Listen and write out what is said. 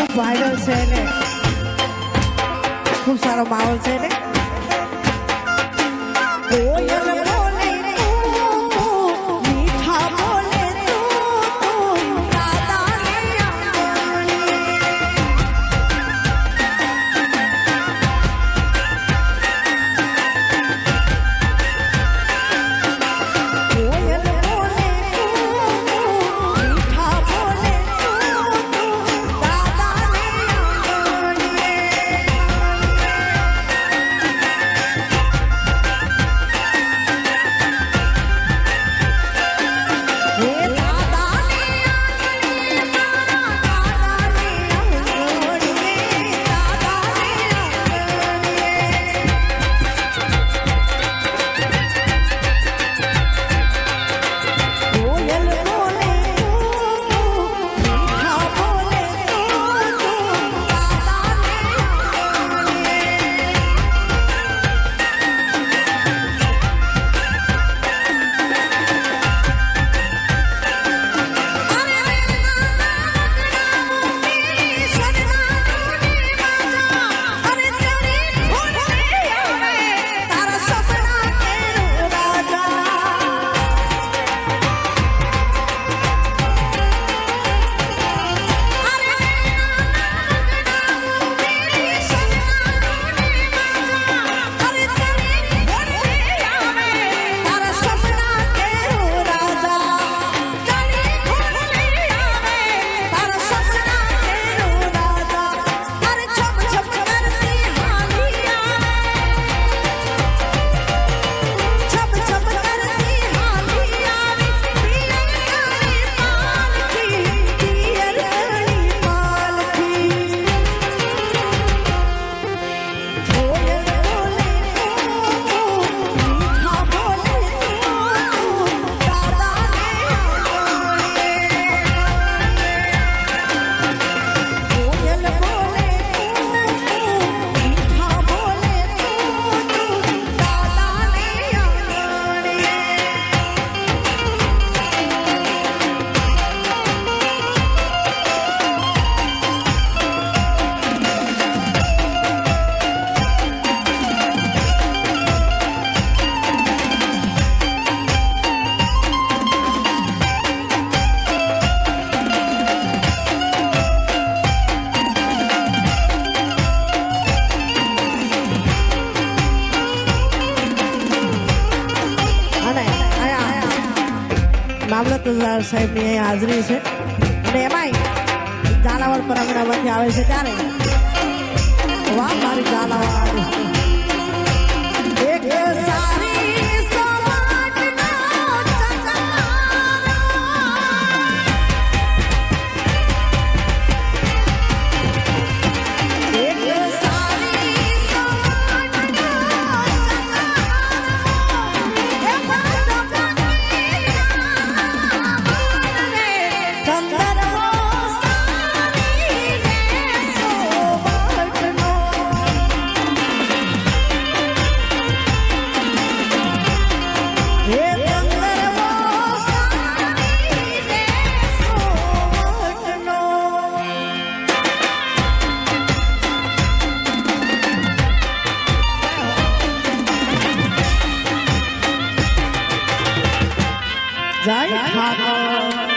ખૂબ વાયરલ છે ને? ખૂબ સારો માહોલ છે ને? મામલતદાર સાહેબની અહીંયા હાજરી છે. અને એમાંય ઝાલાવાડ પરંગણામાંથી આવે છે ત્યારે. વાહ, મારી ઝાલાવાડ. সাগর